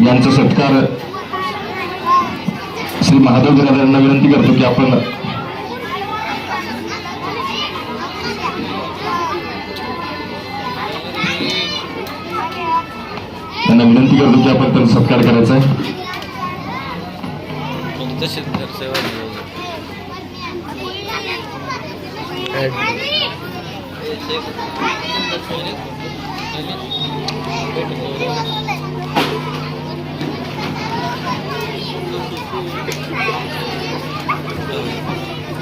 यांचा सत्कार श्री महादेव गिराधारांना विनंती करतो की आपण त्यांना विनंती करतो की आपण त्यांचा सत्कार करायचा आहे. सेवा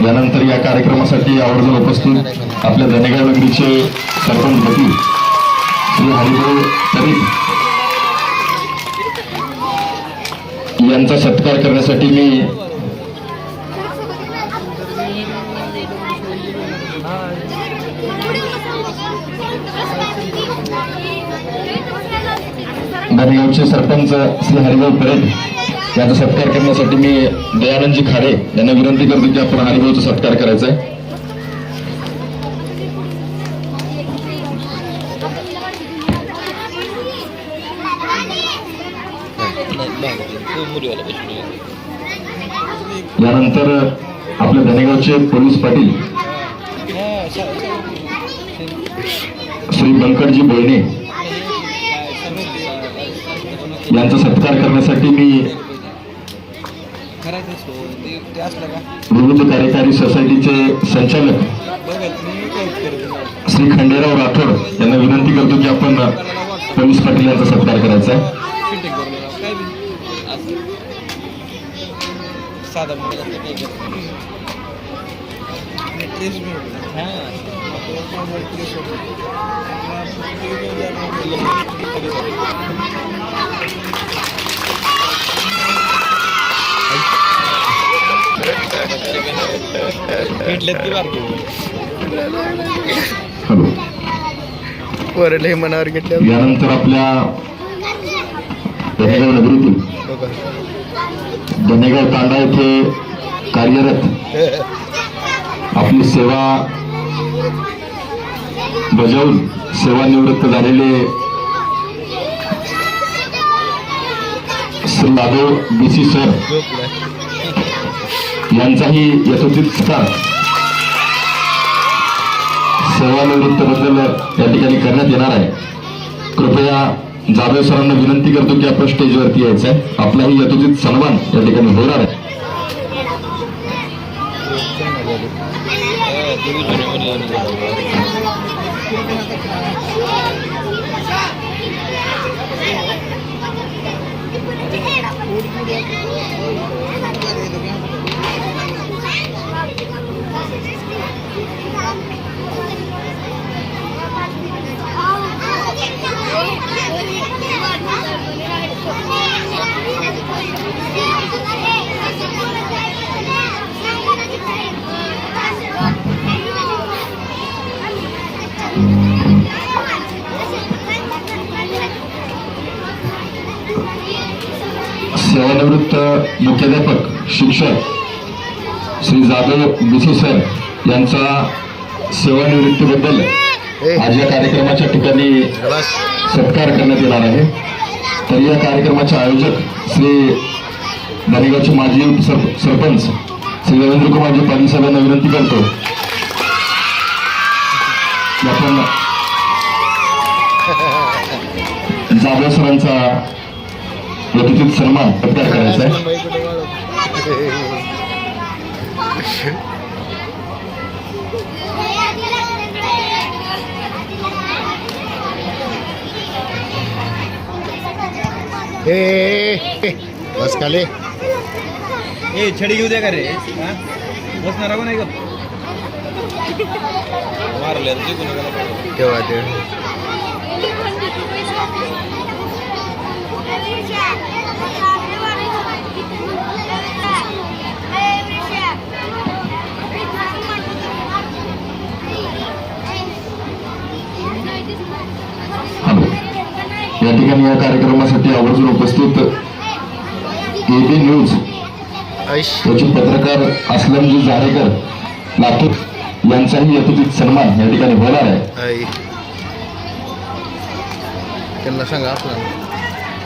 यानंतर या कार्यक्रमासाठी आवर्जून उपस्थित आपल्या धनेगाव नगरीचे सरपंच पती श्री हरिभाऊ तरी यांचा सत्कार करण्यासाठी मी धनेगावचे सरपंच श्री हरिभाऊ परेड यांचा सत्कार करण्यासाठी मी दयानंदजी खाडे यांना विनंती करतो की आपण हरिभाऊचा सत्कार करायचा आहे. यानंतर आपल्या धनेगावचे पोलीस पाटील श्री बंकटजी बोलणे यांचा सत्कार करण्यासाठी मी करायचं असतो ते ते असलं का? विविध कार्यकारी सोसायटीचे संचालक श्री खंडेराव राठोड यांना विनंती करतो की आपण पोलीस पाटील यांचा सत्कार करायचा आहे. पोरले मनावर घेतले यानंतर आपल्या धनेगाव नगरीतील धनेगाव तांडा येथे कार्यरत आपली सेवा बजावून सेवानिवृत्त झालेले Shri Madhav B C sir यांचाही यथोचित सत्कार सेवानिवृत्तीबद्दल या ठिकाणी करण्यात येणार आहे. कृपया जाधव सरांना विनंती करतो की आपण स्टेजवरती यायचं आहे आपलाही यथोचित सन्मान या ठिकाणी होणार आहे. मुख्याध्यापक शिक्षक श्री जाधव बिसी सर यांचा सेवानिवृत्तीबद्दल आज या कार्यक्रमाच्या ठिकाणी सत्कार करण्यात येणार आहे. तर या कार्यक्रमाचे आयोजक श्री धनेगावचे माजी सर सरपंच श्री रवींद्र कुमारजी पाटील साहेबांना विनंती करतो. आपण जाधव सरांचा यथोचित सन्मान सत्कार करायचा आहे. बस खाली. ए छडी घेऊ द्या का रे? हा? बसणार का नाही का? मारले ते कोणाला तेव्हा ते हॅलो या ठिकाणी या कार्यक्रमासाठी आवर्जून उपस्थित एबी न्यूज. ऐश. याचे पत्रकार असलमजी जारेकर लातूर यांचाही यथोचित सन्मान या ठिकाणी होणार आहे. त्यांना सांगा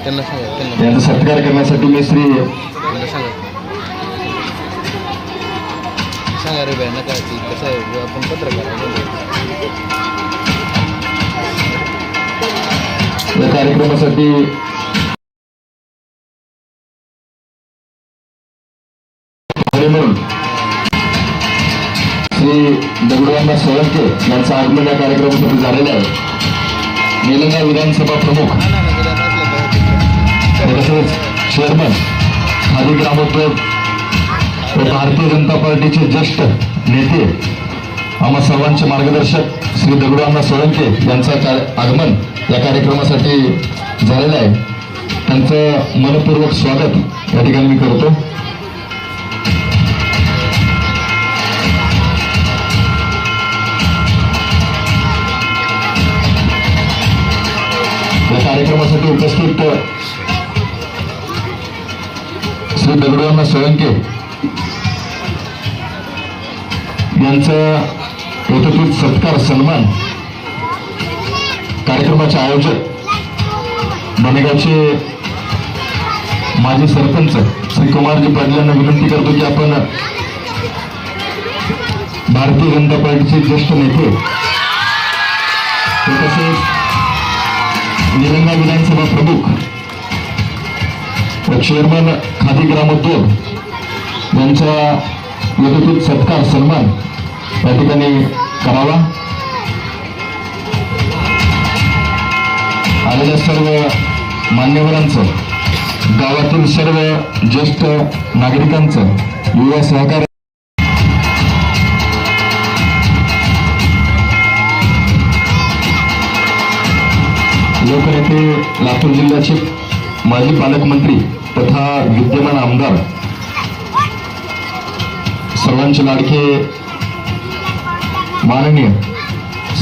त्यांना सांगा त्यांना. यांचा सत्कार करण्यासाठी मी श्री त्यांना सांगा. सांगा रे बाय नका ती कसं आहे? आपण पत्रकार. या कार्यक्रमासाठी म्हणून श्री दगडूअण्णा सोळंके यांचं आगमन या कार्यक्रमासाठी झालेलं आहे. निलंगा विधानसभा प्रमुख तसंच तसेच चेअरमन खादी ग्रामोद्योग व भारतीय जनता पार्टीचे ज्येष्ठ नेते आम्हा सर्वांचे मार्गदर्शक श्री दगडूअण्णा सोळंके यांचं कार्य- आगमन या कार्यक्रमासाठी झालेलं आहे. त्यांचं मनपूर्वक स्वागत या ठिकाणी मी करतो. या कार्यक्रमासाठी उपस्थित श्री दगडूअण्णा सोळंके यांचं एकत्रित सत्कार सन्मान कार्यक्रमाचे आयोजक बनेगावचे माजी सरपंच श्री कुमारजी पाटील यांना विनंती करतो की आपण भारतीय जनता पार्टीचे ज्येष्ठ नेते तसेच निलंगा विधानसभा प्रमुख व चेअरमन खादी ग्रामोद्योग यांचा एकत्रित सत्कार सन्मान या ठिकाणी करावा. आलेल्या सर्व मान्यवरांचं गावातील सर्व ज्येष्ठ नागरिकांचं युवा सहकार्य लोकनेते लातूर जिल्ह्याचे माजी पालकमंत्री तथा विद्यमान आमदार सर्वांचे लाडके माननीय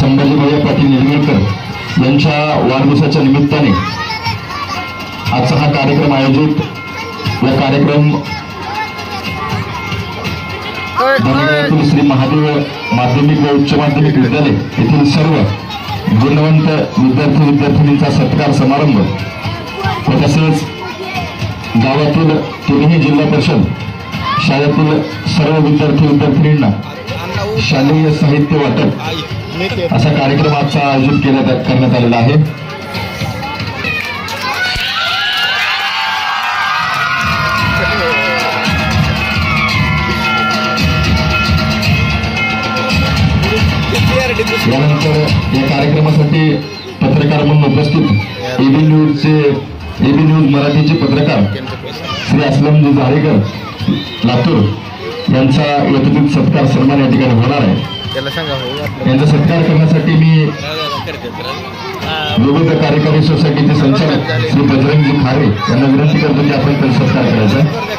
संभाजीभाई पाटील निलंगेकर यांच्या वाढदिवसाच्या निमित्ताने आजचा हा कार्यक्रम आयोजित. या कार्यक्रम बनेगावातील श्री महादेव माध्यमिक व उच्च माध्यमिक विद्यालय येथील सर्व गुणवंत विद्यार्थी विद्यार्थिनींचा सत्कार समारंभ व तसेच गावातील तिन्ही जिल्हा परिषद शाळेतील सर्व विद्यार्थी विद्यार्थिनींना शालेय साहित्य वाटप असा कार्यक्रम आजचा आयोजित केण्यात करण्यात आलेला आहे. यानंतर या कार्यक्रमासाठी पत्रकार म्हणून उपस्थित एबी न्यूजचे एबी न्यूज मराठीचे पत्रकार श्री असलमजी जाळेकर लातूर यांचा यथोचित सत्कार सन्मान या ठिकाणी होणार आहे. त्याला सांगा त्यांचा सत्कार करण्यासाठी मी विविध कार्यकारी सोसायटीचे संचालक श्री बजरंगजी खारे यांना विनंती करतो की आपण त्यांचा सत्कार करायचा आहे.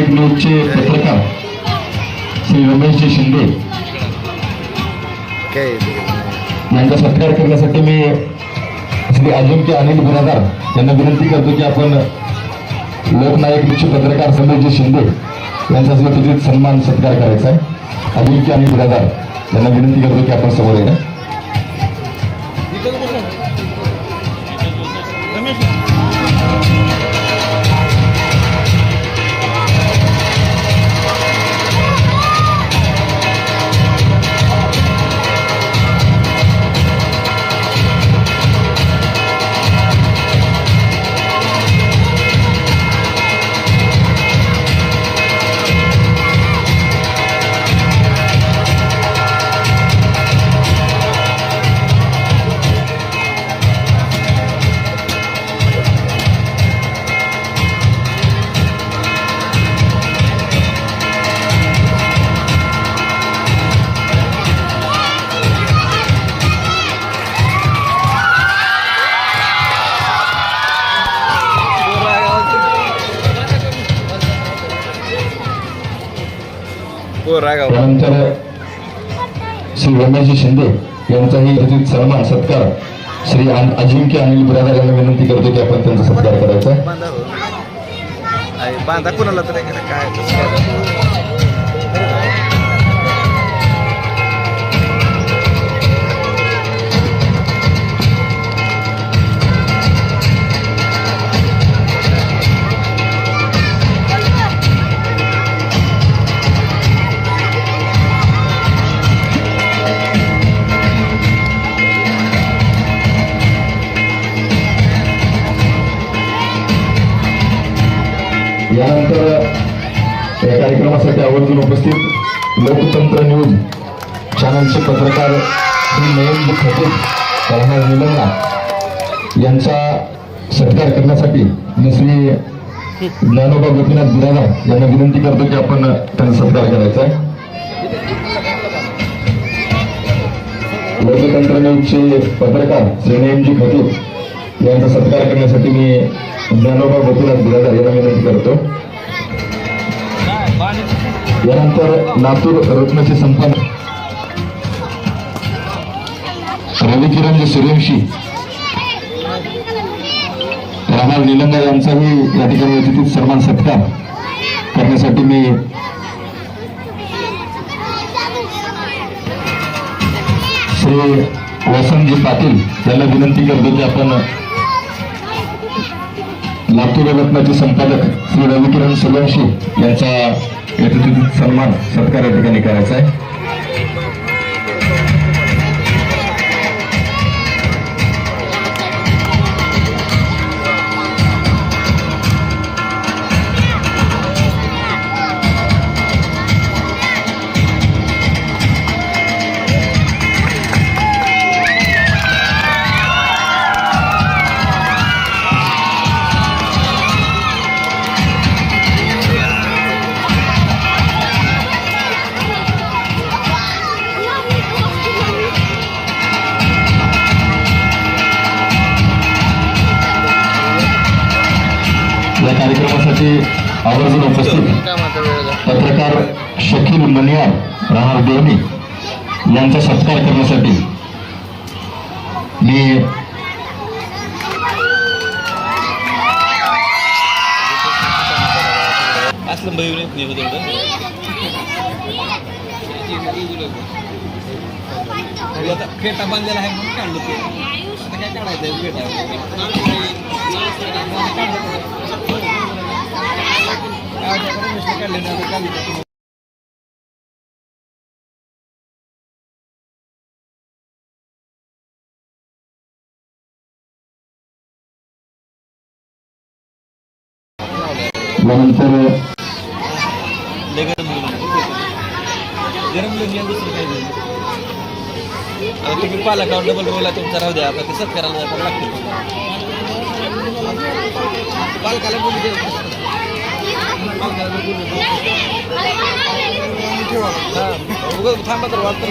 लोकनायक न्यूजचे पत्रकार श्री रमेशजी शिंदे. यांचा सत्कार करण्यासाठी मी श्री अजिंक्य अनिल गुन्हेगार यांना विनंती करतो की आपण लोकनायक न्यूजचे पत्रकार समीरजी शिंदे यांचा एकत्रित सन्मान सत्कार करायचा आहे. अजिंक्य अनिल गुन्हेगार यांना विनंती करतो की आपण समोर येणं. रागाव श्री रमेशजी शिंदे यांचाही अजित सन्मान सत्कार श्री अजिंक्य अनिल बिरादार यांना विनंती करतो की आपण त्यांचा सत्कार करायचा यानंतर या कार्यक्रमासाठी आवर्जून उपस्थित लोकतंत्र न्यूज चॅनलचे पत्रकार श्री नयन खटीक राहणार निलंगा यांचा सत्कार करण्यासाठी मी श्री ज्ञानोबा गोपीनाथ बिरादार यांना विनंती करतो की आपण त्यांचा सत्कार करायचा आहे. लोकतंत्र न्यूजचे पत्रकार श्री नयनजी खटीक यांचा सत्कार करण्यासाठी मी ज्ञानोबा गोपीनाथ बिरादार यांना विनंती करतो. यानंतर लातूर रत्नाचे संपादक रविकिरण सूर्यवंशी. राहणार निलंगा यांचाही या ठिकाणी अतिथी सन्मान सत्कार करण्यासाठी मी श्री वसंतजी पाटील यांना विनंती करतो की आपण लातूर रत्नाचे संपादक श्री रविकिरण सूर्यवंशी यांचा अतिथी सन्मान सत्कार या ठिकाणी करायचा आहे. शकील मनियार राहणार देवणी यांचा सत्कार करण्यासाठी मी असलं बाई नाही होत एवढं तरी आता फेटा बांधलेला आहे म्हणून काढलं ते आता काय काढायचं आहे फेटा काढले यानंतर तुम्ही पालकावर डबल रोला तुमचा राहू द्या आता ते सत्काराला जायला लागते पालकाला बोलू दे. हा, थांबा तर वाटतं.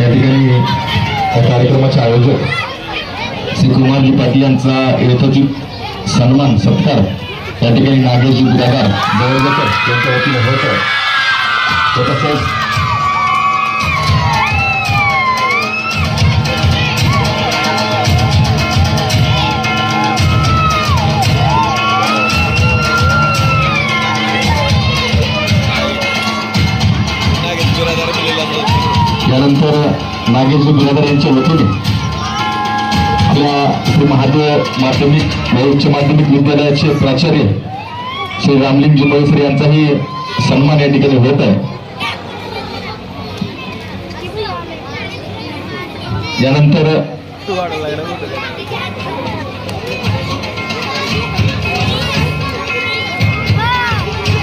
या ठिकाणी कार्यक्रमाचे आयोजक श्री कुमारजी पाटील यांचा यथोचित सन्मान सत्कार या ठिकाणी नागेशजी बिरादार जवळजकर यांच्या वतीने होत व तसेच नागेश बिरादार दिलेला जातो. यानंतर नागेशजी बिरादार यांच्या वतीने आपल्या श्री महादेव माध्यमिक व उच्च माध्यमिक विद्यालयाचे प्राचार्य श्री रामलिंग जिंबळसर यांचाही सन्मान या ठिकाणी होत आहे. यानंतर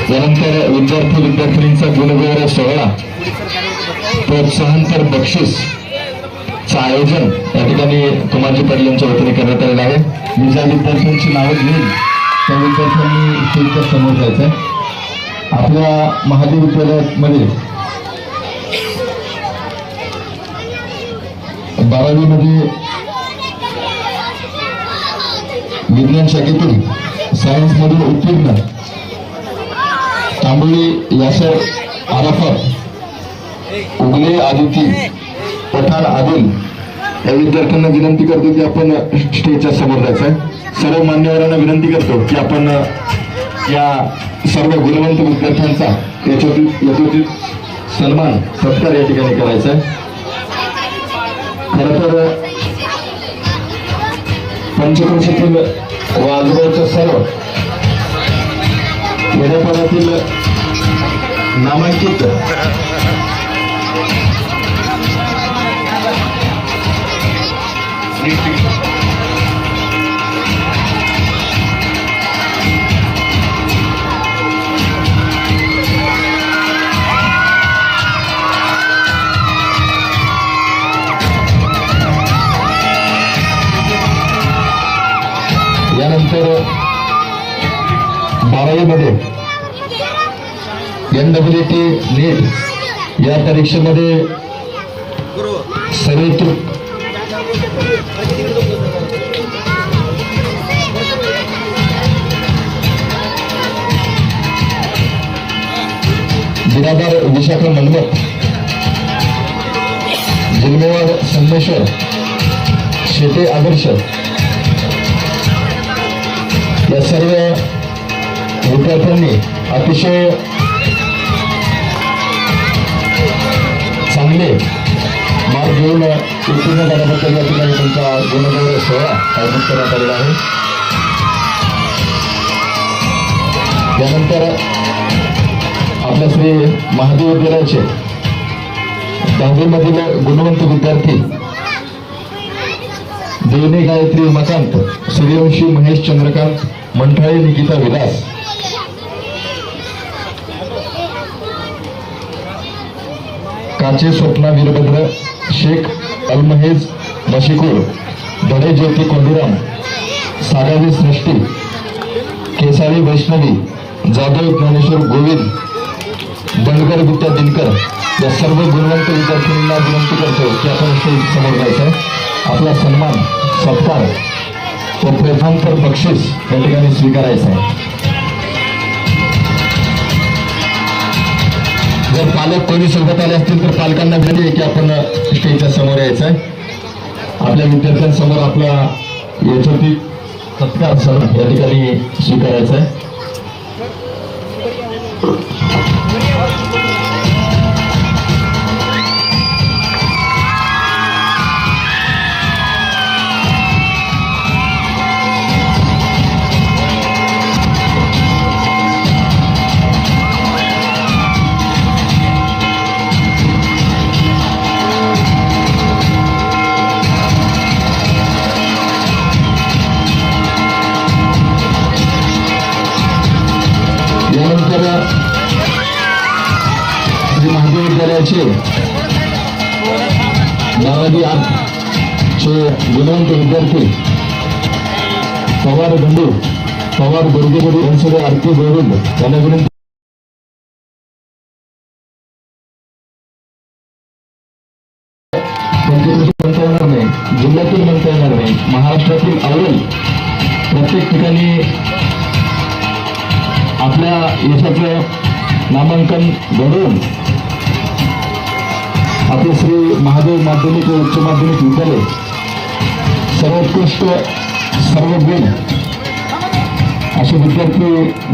यानंतर विद्यार्थी विद्यार्थिनींचा गुणगौरव सोहळा. प्रोत्साहनपर बक्षीस. चं आयोजन या ठिकाणी कुमारजी पाटील यांच्या वतीने करण्यात आलेलं आहे. मी ज्या विद्यार्थ्यांची नावं घेईन त्या विद्यार्थ्यांनी स्टेजच्या समोर जायचं आहे. आपल्या महादेव विद्यालयामध्ये बारावीमध्ये विज्ञान शाखेतून सायन्समधून उत्तीर्ण तांबोळी यासर आराफत उगले आदिती पठाण आदिल. या विद्यार्थ्यांना विनंती करतो की आपण स्टेजच्या समोर जायचं आहे सर्व मान्यवरांना विनंती करतो की आपण या सर्व गुणवंत विद्यार्थ्यांचा याच्यातील याच्यातील सन्मान सत्कार या ठिकाणी करायचा आहे खर तर पंचक्रोशीतील वाजगावचं सर्व खेड्यापाड्यातील नामांकित यानंतर बारावीमध्ये एन डब्ल्यू टी नीट या परीक्षेमध्ये गुरु सर्वोत्कृष्ट बिरादार विशाखा मनमत जिल्मेवार संमेश्वर शेते आदर्श या सर्व विद्यार्थ्यांनी अतिशय चांगले मार्ग घेऊन उत्तीर्ण झाल्याबद्दल या ठिकाणी तुमचा गुणगौरव सोहळा आयोजित करण्यात आलेला आहे. त्यानंतर आपल्या श्री महादेव विद्यालयाचे दहावीमधील गुणवंत विद्यार्थी. देवने गायत्री मकांत सूर्यवंशी महेश चंद्रकांत मंठाळे निकिता विलास. काचे स्वप्ना वीरभद्र शेख अलमहेज मशिकूर धडे ज्योती कोंडुराम सागावी सृष्टी केसारी वैष्णवी जाधव ज्ञानेश्वर गोविंद दंडकर गुप्ता दिनकर या सर्व गुणवंत विद्यार्थ्यांना विनंती करतो की आपण स्टेज समोर जायचं. आहे आपला सन्मान सत्कार व प्रथमपर बक्षीस या ठिकाणी स्वीकारायचं आहे. जर पालक कोणी सोबत आले असतील तर पालकांना विनंती आहे की आपण स्टेजच्या समोर यायचं आहे. आपल्या विद्यार्थ्यांसमोर आपला याच्यातील सत्कार सण या ठिकाणी स्वीकारायचा आहे. चे गुणवंत विद्यार्थी पवार बंडू पवार बोरगेबडी यांसोबत आरती गोविंद यांना विनंती पंचकृषी म्हणता येणार नाही. जिल्ह्यातील म्हणता येणार नाही. महाराष्ट्रातील अव्वल प्रत्येक ठिकाणी आपल्या यशाचं नामांकन घडवून आपले श्री महादेव माध्यमिक व उच्च माध्यमिक विद्यालय सर्वोत्कृष्ट सर्वज्ञ असे विद्यार्थी